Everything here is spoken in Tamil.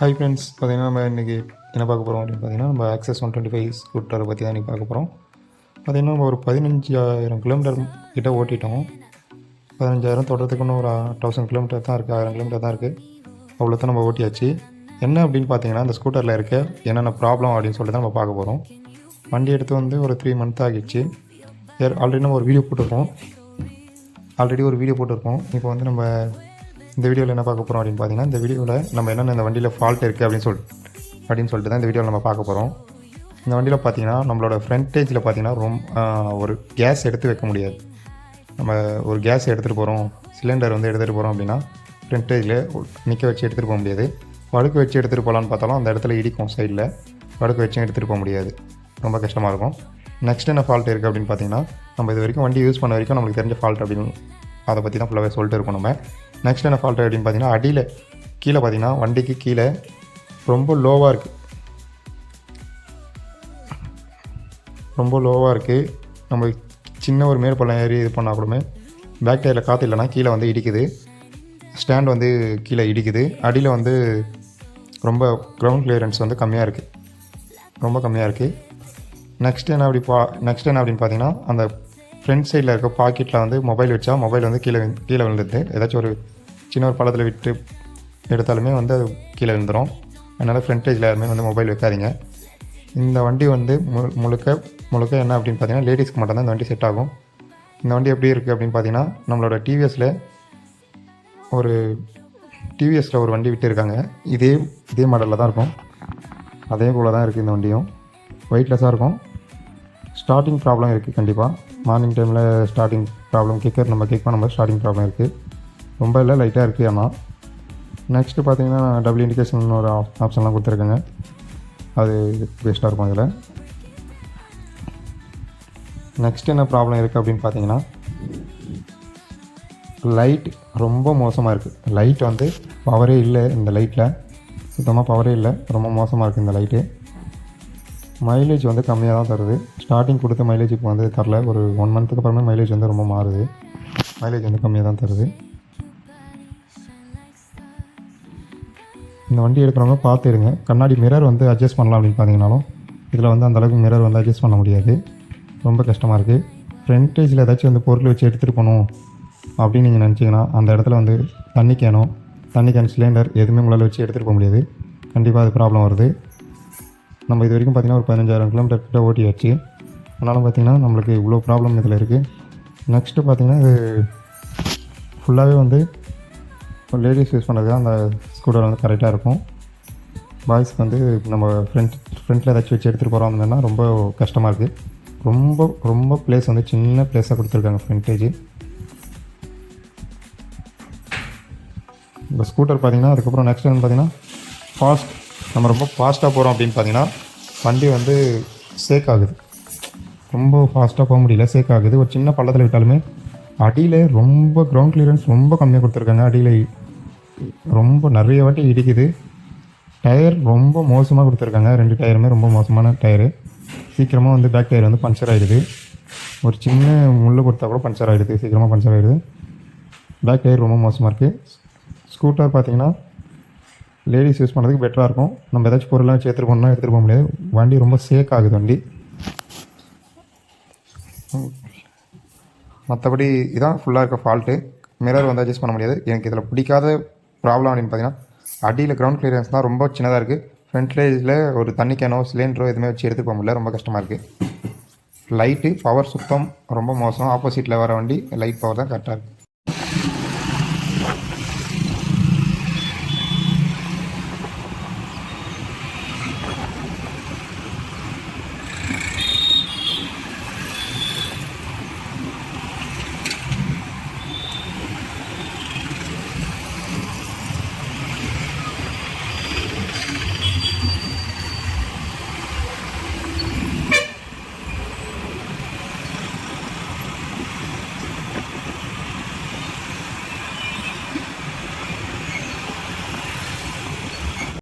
ஹை ஃப்ரெண்ட்ஸ் பார்த்தீங்கன்னா நம்ம இன்றைக்கி என்ன பார்க்க போகிறோம் அப்படின்னு பார்த்தீங்கன்னா நம்ம ஆக்சஸ் ஒன் டுவெண்ட்டி ஃபைவ் ஸ்கூட்டரை பற்றி தான் இன்றைக்கி பார்க்க போகிறோம் பார்த்தீங்கன்னா நம்ம ஒரு பதினஞ்சாயிரம் கிலோமீட்டர் கிட்டே ஓட்டிட்டோம். பதினஞ்சாயிரம் தொடர்றதுக்கு இன்னும் ஒரு தௌசண்ட் கிலோமீட்டர் தான் இருக்குது ஆயிரம் கிலோமீட்டர் தான் இருக்குது அவ்வளோ தான் நம்ம ஓட்டியாச்சு. என்ன அப்படின்னு பார்த்தீங்கன்னா அந்த ஸ்கூட்டரில் இருக்க என்னென்ன ப்ராப்ளம் அப்படின்னு சொல்லிட்டு தான் நம்ம பார்க்க போகிறோம் வண்டி எடுத்து வந்து ஒரு த்ரீ மந்த் ஆகிடுச்சு. ஆல்ரெடி நம்ம ஒரு வீடியோ போட்டிருக்கோம். ஆல்ரெடி ஒரு வீடியோ போட்டிருக்கோம். இப்போ வந்து நம்ம இந்த வீடியோவில் என்ன பார்க்க போகிறோம் அப்படின்னு பார்த்தீங்கன்னா இந்த வீடியோவில் நம்ம என்னென்ன இந்த வண்டியில் ஃபால்ட் இருக்குது அப்படின்னு சொல் அப்படின்னு சொல்லிட்டு தான் இந்த வீடியோவில் நம்ம பார்க்க போகிறோம் இந்த வண்டியில் பார்த்தீங்கன்னா நம்மளோட ஃப்ரண்டேஜில் பார்த்தீங்கன்னா ரொம்ப ஒரு கேஸ் எடுத்து வைக்க முடியாது. நம்ம ஒரு கேஸ் எடுத்துகிட்டு போகிறோம் சிலிண்டர் வந்து எடுத்துகிட்டு போகிறோம் அப்படின்னா ஃப்ரண்டேஜில் நிற்க வச்சு எடுத்துகிட்டு போக முடியாது. வடுக்க வச்சு எடுத்துகிட்டு போகலான்னு பார்த்தாலும் அந்த இடத்துல இடிக்கும் சைடில் வடுக்க வச்சும் எடுத்துகிட்டு போக முடியாது. ரொம்ப கஷ்டமாக இருக்கும். நெக்ஸ்ட் என்ன ஃபால்ட் இருக்குது அப்படின்னு பார்த்தீங்கன்னா நம்ம இது வரைக்கும் வண்டி யூஸ் பண்ண வரைக்கும் நம்மளுக்கு தெரிஞ்ச ஃபால்ட் அப்படின்னு அதை பற்றி தான் ஃபுல்லாகவே சொல்லிட்டு இருக்கோம் நம்ம. நெக்ஸ்ட் என்ன ஃபால்ட் அப்படின்னு பார்த்தீங்கன்னா அடியில் கீழே பார்த்தீங்கன்னா வண்டிக்கு கீழே ரொம்ப லோவாக இருக்குது ரொம்ப லோவாக இருக்குது நம்ம சின்ன ஒரு மேற்பள்ளம் ஏறி இது பண்ணால் கூடமே பேக் டயரில் காற்று இல்லைனா கீழே வந்து இடிக்குது. ஸ்டாண்ட் வந்து கீழே இடிக்குது. அடியில் வந்து ரொம்ப கிரவுண்ட் கிளியரன்ஸ் வந்து கம்மியாக இருக்குது ரொம்ப கம்மியாக இருக்குது நெக்ஸ்ட் என்ன அப்படி பா நெக்ஸ்ட் என்ன அப்படின்னு பார்த்தீங்கன்னா அந்த ஃப்ரண்ட் சைடில் இருக்க பாக்கெட்டில் வந்து மொபைல் வச்சா மொபைல் வந்து கீழே கீழே விழுந்துது ஏதாச்சும் ஒரு சின்ன ஒரு பழத்தில் விட்டு எடுத்தாலுமே வந்து அது கீழே விழுந்துடும் அதனால் ஃப்ரண்டேஜில் யாருமே வந்து மொபைல் வைக்காதீங்க. இந்த வண்டி வந்து மு முழுக்க முழுக்க என்ன அப்படின்னு பார்த்தீங்கன்னா லேடிஸ்க்கு மட்டும்தான் இந்த வண்டி செட் ஆகும். இந்த வண்டி எப்படி இருக்குது அப்படின்னு பார்த்தீங்கன்னா நம்மளோட டிவிஎஸில் ஒரு டிவிஎஸில் ஒரு வண்டி விட்டுருக்காங்க. இதே இதே மாடலில் தான் இருக்கும். அதே போல் தான் இருக்குது இந்த வண்டியும். வெயிட்லெஸ்ஸாக இருக்கும். ஸ்டார்டிங் ப்ராப்ளம் இருக்குது கண்டிப்பாக மார்னிங் டைமில் ஸ்டார்டிங் ப்ராப்ளம் கிக்கர் நம்ம கிக் பண்ணும்போது ஸ்டார்டிங் ப்ராப்ளம் இருக்குது ரொம்ப இல்லை லைட்டாக இருக்குது ஆனால் நெக்ஸ்ட்டு பார்த்தீங்கன்னா டபுள் இண்டிகேஷன் ஒரு ஆப்ஷன்லாம் கொடுத்துருக்கேங்க. அது பெஸ்ட்டாக இருக்கும் அதில் நெக்ஸ்ட் என்ன ப்ராப்ளம் இருக்குது அப்படின்னு பார்த்தீங்கன்னா லைட் ரொம்ப மோசமாக இருக்குது லைட் வந்து பவரே இல்லை இந்த லைட்டில் சுத்தமாக பவரே இல்லை. ரொம்ப மோசமாக இருக்குது இந்த லைட்டு மைலேஜ் வந்து கம்மியாக தான் தருது. ஸ்டார்டிங் கொடுத்த மைலேஜ் இப்போ வந்து தரல. ஒரு ஒன் மந்த்துக்கு அப்புறமே மைலேஜ் வந்து ரொம்ப மாறுது. மைலேஜ் வந்து கம்மியாக தான் தருது. இந்த வண்டி எடுக்கிறவங்க பார்த்துடுங்க கண்ணாடி மிரர் வந்து அட்ஜஸ்ட் பண்ணலாம் அப்படின்னு பார்த்தீங்கனாலும் இதில் வந்து அந்தளவுக்கு மிரர் வந்து அட்ஜஸ்ட் பண்ண முடியாது. ரொம்ப கஷ்டமாக இருக்குது ஃப்ரண்டேஜில் ஏதாச்சும் வந்து பொருள் வச்சு எடுத்துகிட்டு போகணும் அப்படின்னு நீங்கள் நினச்சிங்கன்னா அந்த இடத்துல வந்து தண்ணி கேனும் தண்ணி கேன் சிலிண்டர் எதுவுமே உங்களால் வச்சு எடுத்துகிட்டு போக முடியாது. கண்டிப்பாக அது ப்ராப்ளம் வருது. நம்ம இது வரைக்கும் பார்த்திங்கன்னா ஒரு பதினஞ்சாயிரம் கிலோமீட்டர் கிட்ட ஓட்டியாச்சு. ஆனாலும் பார்த்திங்கன்னா நம்மளுக்கு இவ்வளோ ப்ராப்ளம் இதில் இருக்குது நெக்ஸ்ட்டு பார்த்திங்கன்னா இது ஃபுல்லாகவே வந்து லேடிஸ் யூஸ் பண்ணுறது அந்த ஸ்கூட்டர் வந்து கரெக்டாக இருக்கும். பாய்ஸ்க்கு வந்து நம்ம ஃப்ரண்ட் ஃப்ரண்ட்டில் ஏதாச்சும் வச்சு எடுத்துகிட்டு போகிறோம் அப்படின்னா ரொம்ப கஷ்டமாக இருக்குது ரொம்ப ரொம்ப பிளேஸ் வந்து சின்ன பிளேஸாக கொடுத்துருக்காங்க ஃப்ரண்டேஜ் இந்த ஸ்கூட்டர் பார்த்தீங்கன்னா அதுக்கப்புறம் நெக்ஸ்ட் என்ன பார்த்தீங்கன்னா ஃபாஸ்ட் நம்ம ரொம்ப ஃபாஸ்ட்டாக போகிறோம் அப்படின்னு பார்த்தீங்கன்னா வண்டி வந்து சேக் ஆகுது. ரொம்ப ஃபாஸ்ட்டாக போக முடியல சேக் ஆகுது. ஒரு சின்ன பள்ளத்தில் விட்டாலுமே அடியில் ரொம்ப கிரவுண்ட் கிளியரன்ஸ் ரொம்ப கம்மியாக கொடுத்துருக்காங்க. அடியில் ரொம்ப நிறைய வாட்டி இடிக்குது. டயர் ரொம்ப மோசமாக கொடுத்துருக்காங்க. ரெண்டு டயருமே ரொம்ப மோசமான டயரு சீக்கிரமாக வந்து பேக் டயர் வந்து பஞ்சர் ஆகிடுது ஒரு சின்ன முள் கொடுத்தா கூட பஞ்சர் ஆகிடுது சீக்கிரமாக பஞ்சர் ஆகிடுது பேக் டயர் ரொம்ப மோசமாக இருக்குது ஸ்கூட்டர் பார்த்திங்கன்னா லேடிஸ் யூஸ் பண்ணுறதுக்கு பெட்டராக இருக்கும். நம்ம ஏதாச்சும் பொருளாக வச்சு எடுத்துகிட்டு போகணும்னா எடுத்துகிட்டு போக முடியாது. வண்டி ரொம்ப சேக் ஆகுது வண்டி. மற்றபடி இதான் ஃபுல்லாக இருக்க ஃபால்ட்டு மிரர் வந்து அட்ஜஸ்ட் பண்ண முடியாது. எனக்கு இதில் பிடிக்காத ப்ராப்ளம் அப்படின்னு பார்த்தீங்கன்னா அடியில் கிரவுண்ட் கிளியரன்ஸ் தான் ரொம்ப சின்னதாக இருக்குது ஃப்ரண்ட்லேஜில் ஒரு தண்ணி கேனோ சிலிண்டரோ எதுவுமே வச்சு எடுத்துக்க முடியல. ரொம்ப கஷ்டமாக இருக்குது லைட்டு பவர் சுத்தம் ரொம்ப மோசம். ஆப்போசிட்டில் வர வண்டி லைட் பவர் தான் கரெக்டாக இருக்குது